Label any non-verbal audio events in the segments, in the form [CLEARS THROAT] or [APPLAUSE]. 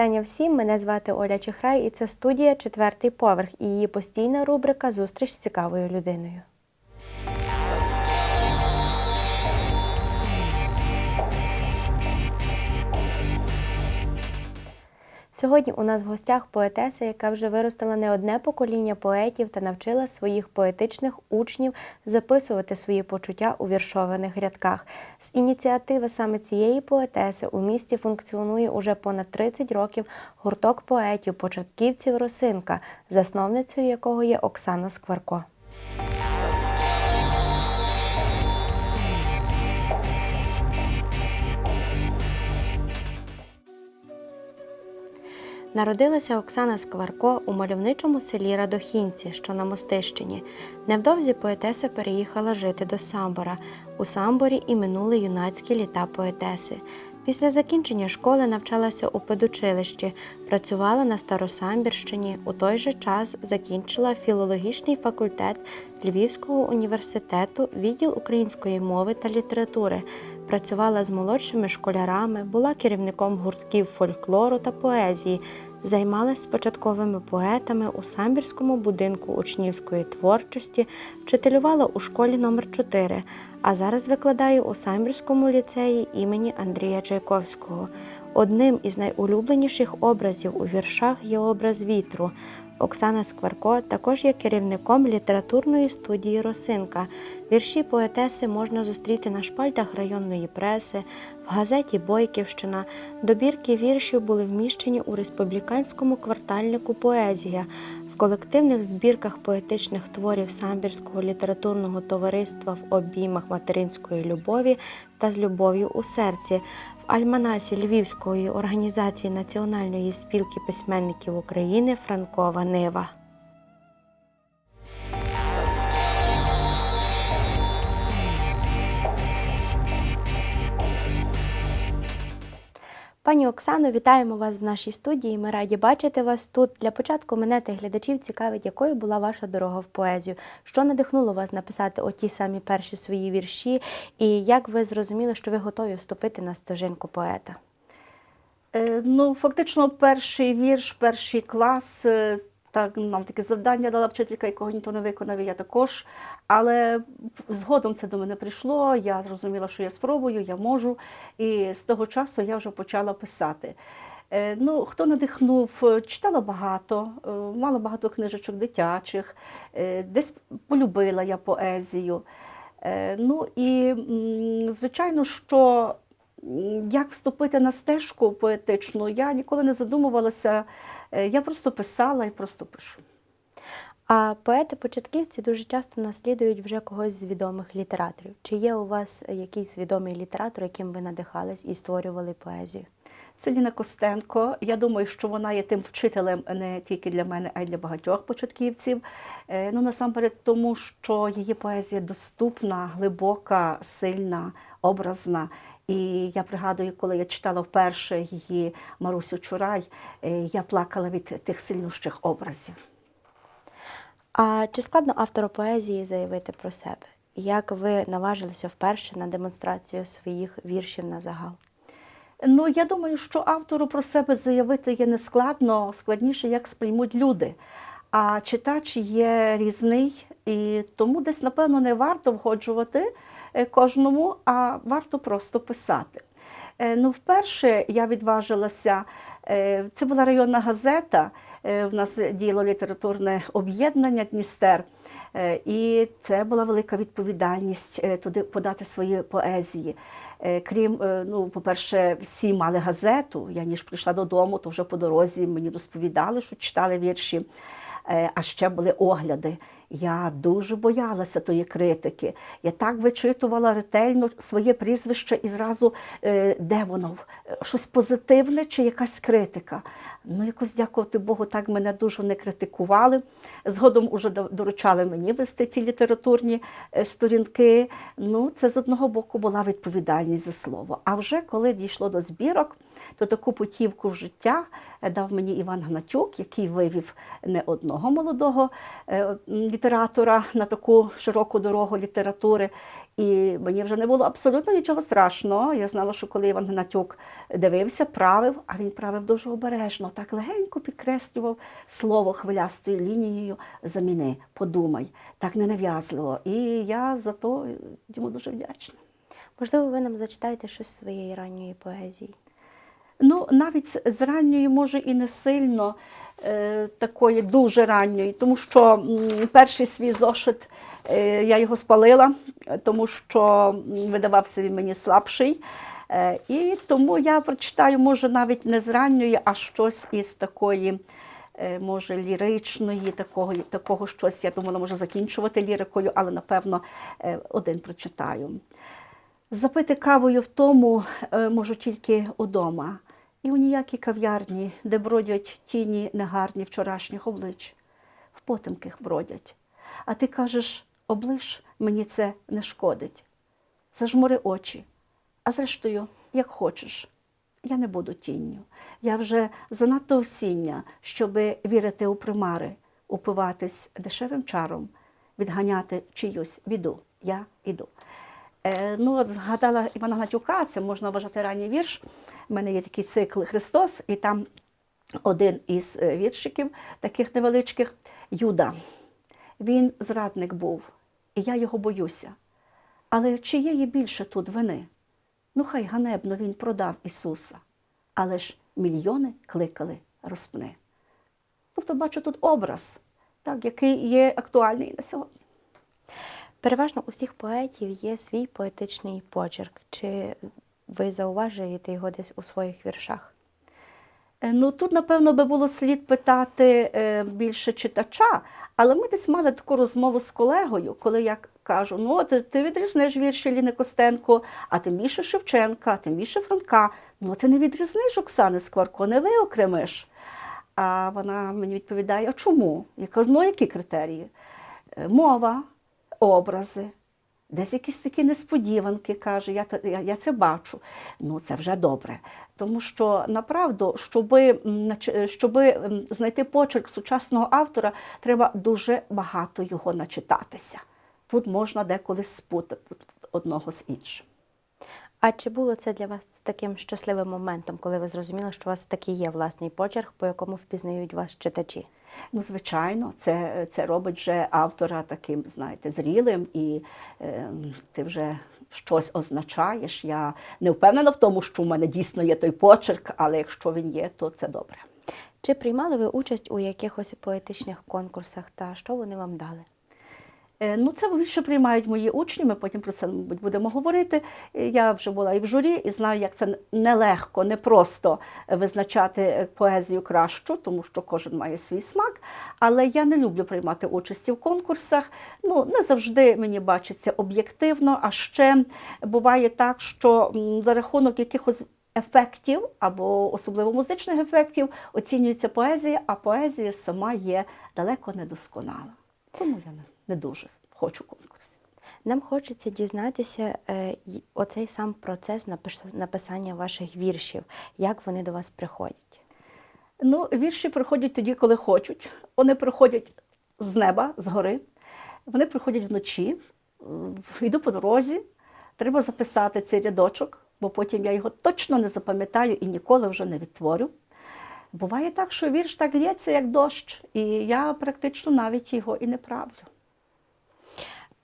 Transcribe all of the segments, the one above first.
Вітання всім. Мене звати Оля Чехрай, і це студія Четвертий поверх і її постійна рубрика Зустріч з цікавою людиною. Сьогодні у нас в гостях поетеса, яка вже виростила не одне покоління поетів та навчила своїх поетичних учнів записувати свої почуття у віршованих рядках. З ініціативи саме цієї поетеси у місті функціонує уже понад 30 років гурток поетів, початківців Росинка, засновницею якого є Оксана Скварко. Народилася Оксана Скварко у мальовничому селі Радохінці, що на Мостищині. Невдовзі поетеса переїхала жити до Самбора. У Самборі і минули юнацькі літа поетеси. Після закінчення школи навчалася у педучилищі, працювала на Старосамбірщині. У той же час закінчила філологічний факультет Львівського університету, відділ української мови та літератури. Працювала з молодшими школярами, була керівником гуртків фольклору та поезії, займалась початковими поетами у самбірському будинку учнівської творчості, вчителювала у школі номер 4 а зараз викладає у Самбірському ліцеї імені Андрія Чайковського. Одним із найулюбленіших образів у віршах є образ вітру. Оксана Скварко також є керівником літературної студії Росинка. Вірші поетеси можна зустріти на шпальтах районної преси, в газеті Бойківщина. Добірки віршів були вміщені у республіканському квартальнику Поезія. Колективних збірках поетичних творів Самбірського літературного товариства в обіймах материнської любові та з любов'ю у серці, альманасі Львівської організації Національної спілки письменників України Франкова Нива. Пані Оксано, вітаємо вас в нашій студії. Ми раді бачити вас тут. Для початку мене та глядачів цікавить, якою була ваша дорога в поезію, що надихнуло вас написати оті самі перші свої вірші, і як ви зрозуміли, що ви готові вступити на стежинку поета? Е, Ну, фактично, перший вірш, перший клас. е, Так, нам таке завдання дала вчителька, якого ніхто не виконав, я також. Але згодом це до мене прийшло. Я зрозуміла, що я спробую, я можу. І з того часу я вже почала писати. Е, Ну, хто надихнув, читала багато, е, мала багато книжечок дитячих, е, десь полюбила я поезію. Ну і звичайно, що як вступити на стежку поетичну, я ніколи не задумувалася. Я просто писала і просто пишу. А поети-початківці дуже часто наслідують вже когось з відомих літераторів. Чи є у вас якийсь відомий літератор, яким ви надихались і створювали поезію? Це Ліна Костенко. Я думаю, що вона є тим вчителем не тільки для мене, а й для багатьох початківців. Е, Ну, насамперед, тому що її поезія доступна, глибока, сильна, образна. І я пригадую, коли я читала вперше її Марусю Чурай, е, я плакала від тих сильнющих образів. А чи складно автору поезії заявити про себе? Як ви наважилися вперше на демонстрацію своїх віршів на загал? Ну, я думаю, що автору про себе заявити є нескладно, складніше, як сприймуть люди. А читач є різний, і тому десь, напевно, не варто входжувати е, кожному, а варто просто писати. Е, Ну, вперше я відважилася, е, це була районна газета, в нас діяло літературне об'єднання Дністер. Е, І це була велика відповідальність е, туди подати свої поезії. Е, Крім, е, ну, по-перше, всі мали газету. Я ніж прийшла додому, то вже по дорозі мені розповідали, що читали вірші. Е, А ще були огляди. Я дуже боялася тої критики. Я так вичитувала ретельно своє прізвище і зразу, е, де воно, Е, щось позитивне чи якась критика. Ну, якось, дякувати Богу, так мене дуже не критикували. Згодом уже доручали мені вести ці літературні е, сторінки. Ну, це з одного боку була відповідальність за слово. А вже коли дійшло до збірок, то таку путівку в життя е, дав мені Іван Гнатюк, який вивів не одного молодого е, літератора на таку широку дорогу літератури. І мені вже не було абсолютно нічого страшного. Я знала, що коли Іван Гнатюк дивився, правив, а він правив дуже обережно, так легенько підкреслював слово хвилястою лінією заміни, подумай, так ненав'язливо. І я за то йому дуже вдячна. Можливо, ви нам зачитаєте щось з своєї ранньої поезії. Ну, навіть з- ранньої, може, і не сильно е, такої дуже ранньої, тому що м, перший свій зошит е, я його спалила, тому що видавався він мені слабший. Е, і тому я прочитаю, може, навіть не з ранньої, а щось із такої. е, Може, ліричної, такого, такого щось, я думала, може закінчувати лірикою, але напевно е, один прочитаю. Запити кавою в тому е, можу тільки удома, і у ніякій кав'ярні, де бродять тіні негарні вчорашніх облич, в потемких бродять. А ти кажеш, облиш, мені це не шкодить. Зажмури очі, а зрештою, як хочеш. Я не буду тінню. Я вже занадто осіння, щоби вірити у примари, упиватись дешевим чаром, відганяти чиюсь біду. Я іду. Е, ну, от згадала Івана Гнатюка, це можна вважати ранній вірш. У мене є такий цикл Христос, і там один із е, віршиків, таких невеличких, Юда. Він зрадник був, і я його боюся. Але чи є її більше тут вини? Ну, хай ганебно він продав Ісуса, але ж мільйони кликали розпни. Тобто, бачу тут образ, так, який є актуальний на сьогодні. Переважно у всіх поетів є свій поетичний почерк. Чи ви зауважуєте його десь у своїх віршах? Е, Ну тут, напевно, би було слід питати е, більше читача, але ми десь мали таку розмову з колегою, коли я кажу: ну, от ти відрізниш вірші Ліни Костенко, а тим більше Шевченка, тим більше Франка. Ну, ти не відрізниш Оксани Скварко, не виокремиш. А вона мені відповідає: а чому? Я кажу, ну які критерії? Е, Мова, образи, Десь якісь такі несподіванки, каже, я, я, я це бачу. Ну, це вже добре. Тому що направду, щоби, м, щоби знайти почерк сучасного автора, треба дуже багато його начитатися. Тут можна деколи спутати одного з іншим. А чи було це для вас таким щасливим моментом, коли ви зрозуміли, що у вас таки є власний почерк, по якому впізнають вас читачі? Ну, звичайно, це, це робить вже автора таким, знаєте, зрілим, і е, ти вже щось означаєш. Я не впевнена в тому, що в мене дійсно є той почерк, але якщо він є, то це добре. Чи приймали ви участь у якихось поетичних конкурсах та що вони вам дали? Е, Ну, це більше приймають мої учні, ми потім про це, мабуть, будемо говорити. Е, Я вже була і в журі, і знаю, як це нелегко, непросто визначати е, поезію кращу, тому що кожен має свій смак. Але я не люблю приймати участі в конкурсах. Ну, не завжди мені бачиться об'єктивно, а ще буває так, що за рахунок якихось ефектів або особливо музичних ефектів оцінюється поезія, а поезія сама є далеко недосконала. Тому я не, не дуже хочу конкурсів. Нам хочеться дізнатися е, оцей сам процес написання ваших віршів, як вони до вас приходять. Ну, вірші приходять тоді, коли хочуть. Вони приходять з неба, з гори. Вони приходять вночі. Йду по дорозі, треба записати цей рядочок, бо потім я його точно не запам'ятаю і ніколи вже не відтворю. Буває так, що вірш так лється, як дощ, і я практично навіть його і не правлю.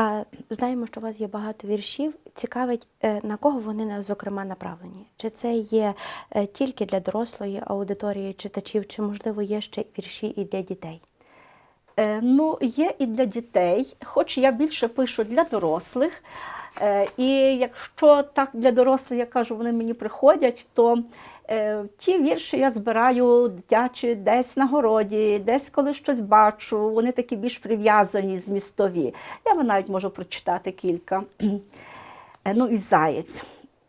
А знаємо, що у вас є багато віршів. Цікавить, е, на кого вони зокрема направлені? Чи це є е, тільки для дорослої аудиторії читачів, чи можливо є ще вірші і для дітей? Е, Ну, є і для дітей, хоч я більше пишу для дорослих. І якщо так для дорослих, я кажу, вони мені приходять, то ті вірші я збираю дитячі десь на городі, десь коли щось бачу, вони такі більш прив'язані, змістові. Я навіть можу прочитати кілька. Е, Ну і заєць.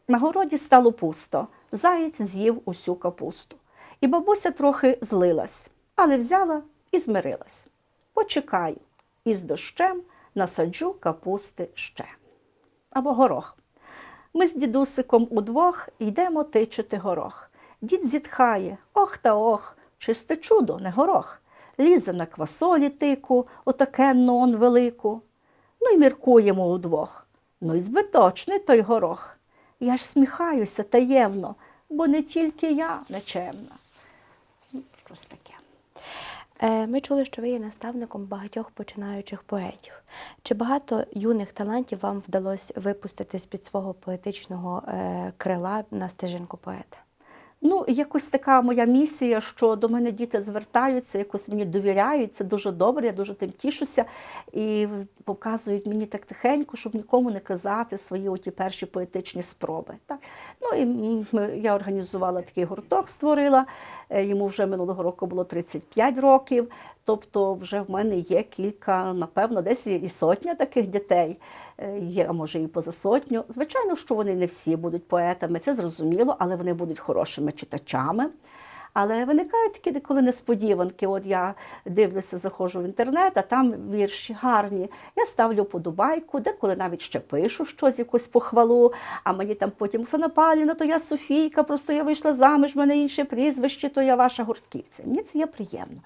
На городі стало пусто. Заєць з'їв усю капусту. І бабуся трохи злилась, але взяла і змирилась. Почекаю, із дощем насаджу капусти ще. Або горох. Ми з дідусиком удвох йдемо тичити горох. Дід зітхає, ох та ох, чисте чудо, не горох. Лізе на квасолі тику, отакенну он велику. Ну й міркуємо удвох. Ну й збиточний той горох. Я ж сміхаюся таємно, бо не тільки я нечемна. Щось таке. Е, Ми чули, що ви є наставником багатьох починаючих поетів. Чи багато юних талантів вам вдалося випустити з-під свого поетичного е, крила на стежинку поета? Ну, якось така моя місія, що до мене діти звертаються, якось мені довіряють, це дуже добре, я дуже тим тішуся. І показують мені так тихенько, щоб нікому не казати свої оті перші поетичні спроби. Так? Ну і я організувала такий гурток, створила. Е, Йому вже минулого року було 35 років. Тобто вже в мене є кілька, напевно, десь і сотня таких дітей. Е, Є, а може, і поза сотню. Звичайно, що вони не всі будуть поетами, це зрозуміло, але вони будуть хорошими читачами. Але виникають такі деколи несподіванки. От я дивлюся, заходжу в інтернет, а там вірші гарні. Я ставлю подобайку, деколи навіть ще пишу щось, якусь похвалу. А мені там потім Оксана Павлівна, то я Софійка, просто я вийшла заміж, в мене інше прізвище, то я ваша гуртківця. Мені це є приємно.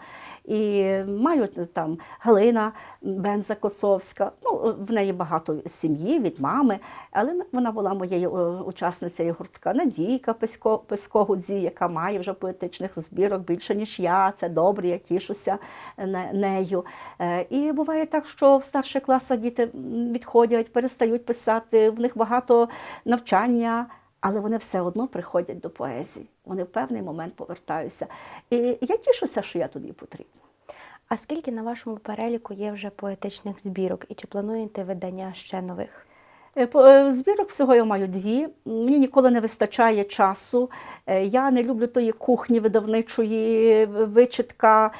І маю там Галина Бенза Коцовська. Ну, в неї багато сім'ї від мами, але вона була моєю е, учасницею гуртка. Надійка Песько, Песько Гудзі, яка має вже поетичних збірок більше, ніж я. Це добре, я тішуся нею. Е, І буває так, що в старших класах діти відходять, перестають писати, в них багато навчання. Але вони все одно приходять до поезії. Вони в певний момент повертаються. І я тішуся, що я туди потрібна. А скільки на вашому переліку є вже поетичних збірок і чи плануєте видання ще нових? Е, е, Збірок всього я маю дві. Мені ніколи не вистачає часу. Е, Я не люблю тої кухні видавничої вичитка.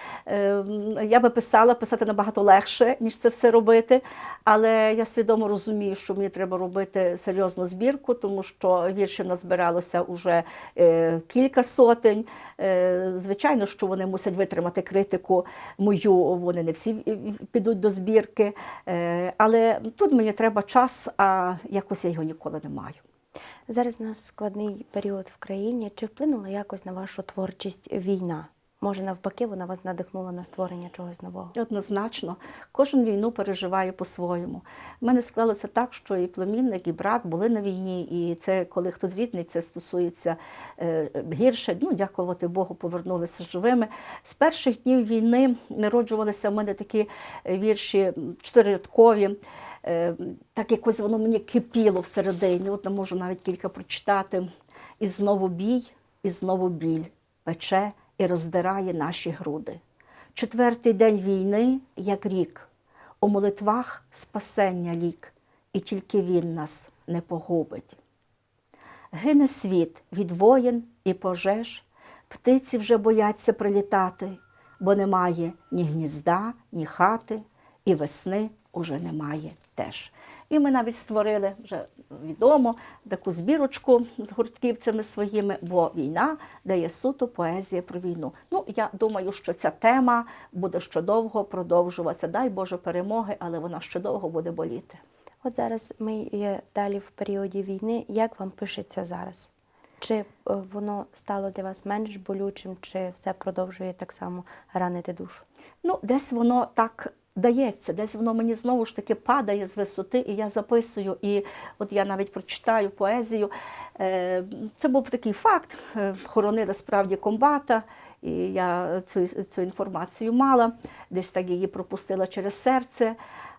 Я би писала, писати набагато легше, ніж це все робити. Але я свідомо розумію, що мені треба робити серйозну збірку, тому що віршів назбиралося вже е, кілька сотень. Е, Звичайно, що вони мусять витримати критику мою, вони не всі підуть до збірки. Е, Але тут мені треба час, а якось я його ніколи не маю. Зараз у нас складний період в країні. Чи вплинула якось на вашу творчість війна? Може, навпаки, вона вас надихнула на створення чогось нового? Однозначно, кожен війну переживає по-своєму. У мене склалося так, що і племінник, і брат були на війні, і це коли хтось рідний, це стосується е, гірше. Ну, дякувати Богу, повернулися живими. З перших днів війни народжувалися в мене такі е, вірші чотирирядкові. Е, Так якось воно мені кипіло всередині. От не можу навіть кілька прочитати. І знову бій, і знову біль пече і роздирає наші груди. Четвертий день війни, як рік, у молитвах спасення лік, і тільки він нас не погубить. Гине світ від воєн і пожеж, птиці вже бояться прилітати, бо немає ні гнізда, ні хати, і весни уже немає теж. І ми навіть створили вже відомо таку збірочку з гуртківцями своїми, бо війна дає суто поезія про війну. Ну, я думаю, що ця тема буде ще довго продовжуватися. Дай Боже перемоги, але вона ще довго буде боліти. От зараз ми є далі в періоді війни. Як вам пишеться зараз? Чи е, воно стало для вас менш болючим, чи все продовжує так само ранити душу? Ну, десь воно так дається, десь воно мені знову ж таки падає з висоти, і я записую. І от я навіть прочитаю поезію. Е, Це був такий факт. Е, Хоронили справді комбата, і я цю, цю інформацію мала, десь так її пропустила через серце.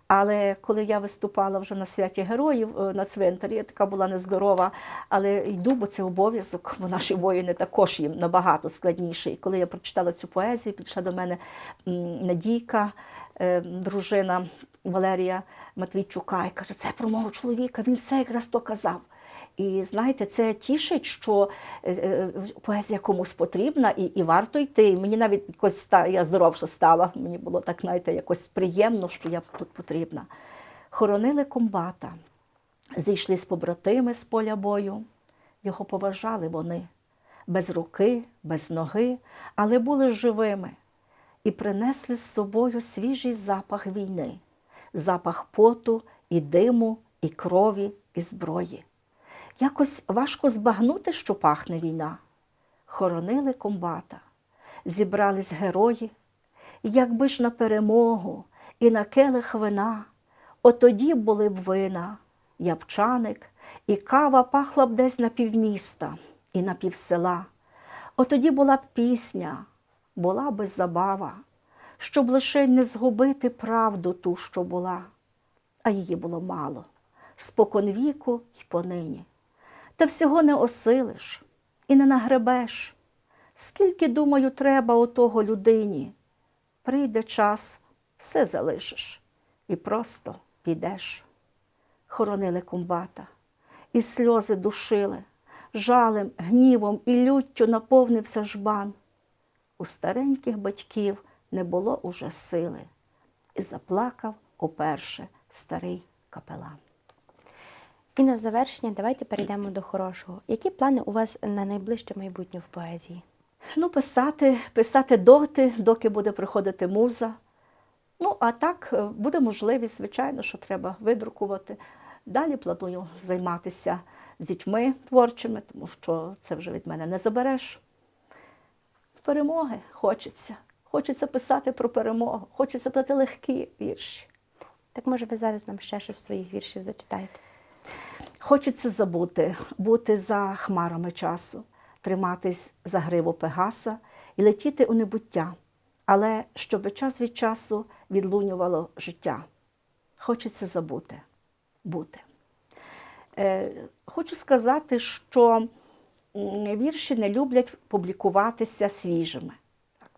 Але коли я виступала вже на святі героїв е, на цвинтарі, я така була нездорова, але йду, бо це обов'язок, бо наші воїни також їм набагато складніше. І коли я прочитала цю поезію, підійшла до мене Надійка, дружина Валерія Матвійчука, і каже, це про мого чоловіка, він все якраз то казав. І знаєте, це тішить, що е, е, поезія комусь потрібна і, і варто йти. І мені навіть якось я здоровша стала. Мені було так, знаєте, якось приємно, що я тут потрібна. Хоронили комбата, зійшли з побратими з поля бою. Його поважали вони без руки, без ноги, але були живими і принесли з собою свіжий запах війни, запах поту і диму, і крові, і зброї. Якось важко збагнути, що пахне війна. хоронили комбата, зібрались герої, якби ж на перемогу і на келих вина, отоді були б вина, ябчаник, і кава пахла б десь на півміста і на півсела. Отоді була б пісня, була би забава, щоб лише не згубити правду ту, що була, а її було мало, спокон віку й понині. Та всього не осилиш і не нагребеш. Скільки, думаю, треба отого людині. Прийде час, все залишиш і просто підеш. Хоронили комбата, і сльози душили, жалем, гнівом і люттю наповнився жбан. У стареньких батьків не було уже сили, і заплакав уперше старий капелан. І на завершення давайте перейдемо до хорошого. Які плани у вас на найближче майбутнє в поезії? Ну, писати, писати доти, доки буде приходити муза. Ну, а так е, буде можливість, звичайно, що треба видрукувати. Далі планую займатися з дітьми творчими, тому що це вже від мене не забереш. Перемоги хочеться. Хочеться писати про перемогу, хочеться писати легкі вірші. Так може ви зараз нам ще щось своїх віршів зачитаєте? Хочеться забути, бути за хмарами часу, триматись за гриву Пегаса і летіти у небуття, але щоб час від часу відлунювало життя. Хочеться забути, бути. Е, хочу сказати, що вірші не люблять публікуватися свіжими.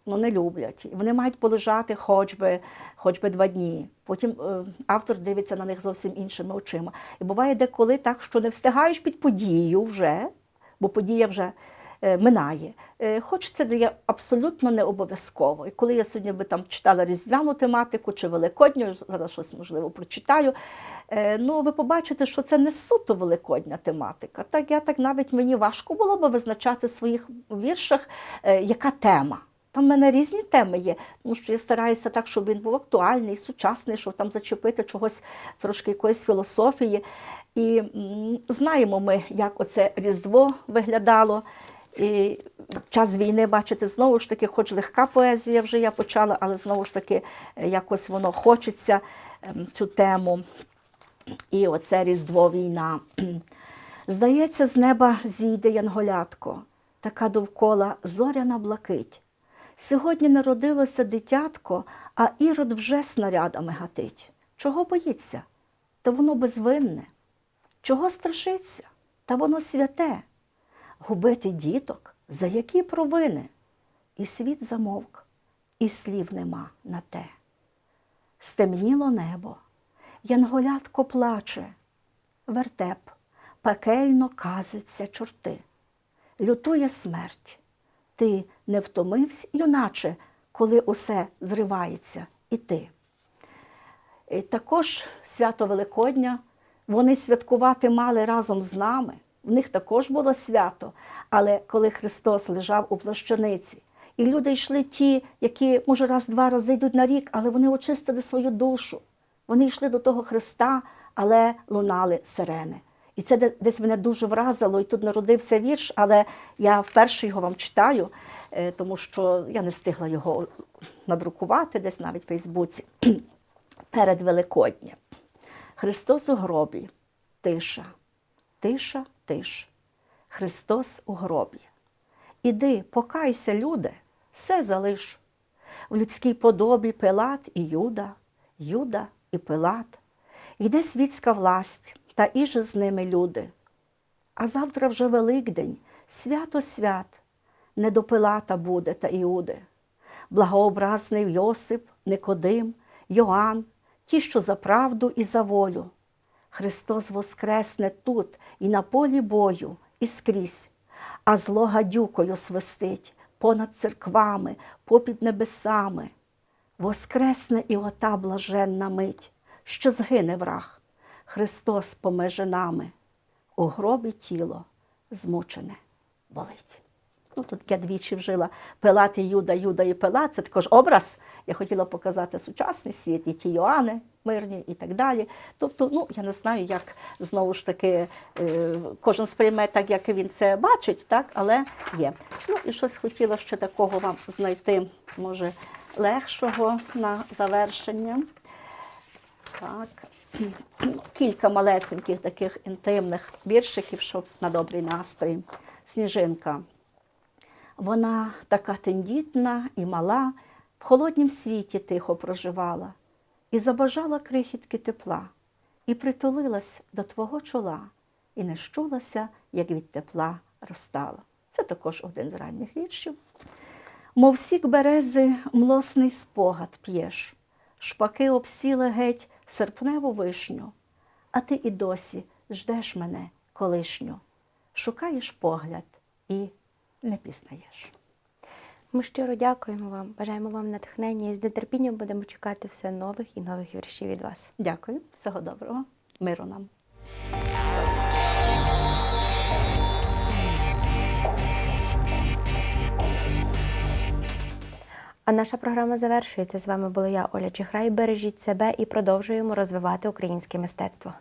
Ну, не люблять. Вони мають полежати хоч би, хоч би два дні. Потім е, автор дивиться на них зовсім іншими очима. І буває деколи так, що не встигаєш під подією вже, бо подія вже минає. Е, хоч це дає абсолютно не обов'язково. І коли я сьогодні би там читала різдвяну тематику чи великодню, зараз щось можливо прочитаю. е, Ну, ви побачите, що це не суто великодня тематика. Так я так навіть мені важко було би визначати в своїх віршах, е, яка тема. Там в мене різні теми є, тому що я стараюся так, щоб він був актуальний, сучасний, щоб там зачепити чогось трошки якоїсь філософії. І знаємо ми, як оце Різдво виглядало. І час війни, бачите, знову ж таки, хоч легка поезія вже я почала, але знову ж таки е, якось воно хочеться ем, цю тему. І оце Різдво війна. [CLEARS THROAT] Здається, з неба зійде янголятко, така довкола зоряна блакить. Сьогодні народилося дитятко, а ірод вже снарядами гатить. Чого боїться? Та воно безвинне. Чого страшиться? Та воно святе. Губити діток, за які провини? І світ замовк, і слів нема на те. Стемніло небо, янголятко плаче, вертеп, пекельно казиться чорти. Лютує смерть. Ти не втомився, юначе, коли усе зривається, і ти. І також свято Великодня вони святкувати мали разом з нами. В них також було свято. Але коли Христос лежав у плащаниці, і люди йшли ті, які, може, раз-два рази йдуть на рік, але вони очистили свою душу. Вони йшли до того Христа, але лунали сирени. І це десь мене дуже вразило, і тут народився вірш, але я вперше його вам читаю, е, тому що я не встигла його надрукувати десь навіть в Фейсбуці. [CLEARS THROAT] Перед Великодням. Христос у гробі, тиша, тиша, тиш. Христос у гробі. Іди, покайся, люде, все залиш. В людській подобі Пилат і Юда, Юда і Пилат. Йде світська власть, та іже з ними люди. А завтра вже Великдень, свято свят, не до Пилата буде та Іуди. Благообразний Йосип, Никодим, Йоанн, ті, що за правду і за волю. Христос воскресне тут і на полі бою, і скрізь, а зло гадюкою свистить понад церквами, попід небесами. Воскресне і ота блаженна мить, що згине враг, Христос помеже нами, у гробі тіло змучене болить. Ну, тут я двічі вжила Пилат і Юда, Юда і Пилат. Це також образ. Я хотіла показати сучасний світ, і ті Йоанни мирні і так далі. Тобто, ну я не знаю, як знову ж таки е, кожен сприйме так, як він це бачить, так, але є. Ну і щось хотіла ще такого вам знайти, може, легшого на завершення. Так. [CLEARS THROAT] Кілька малесеньких таких інтимних віршиків, щоб на добрий настрій. Сніжинка. Вона така тендітна і мала, в холоднім світі тихо проживала, і забажала крихітки тепла, і притулилась до твого чола, і не щулася, як від тепла розтала. Це також один з ранніх віршів. Мов сік берези, млосний спогад п'єш, шпаки обсіли геть серпневу вишню, а ти і досі ждеш мене колишню, шукаєш погляд і не пізнаєш. Ми щиро дякуємо вам, бажаємо вам натхнення і з нетерпінням будемо чекати все нових і нових віршів від вас. Дякую, всього доброго, миру нам. А наша програма завершується. З вами була я, Оля Чихрай. Бережіть себе і продовжуємо розвивати українське мистецтво.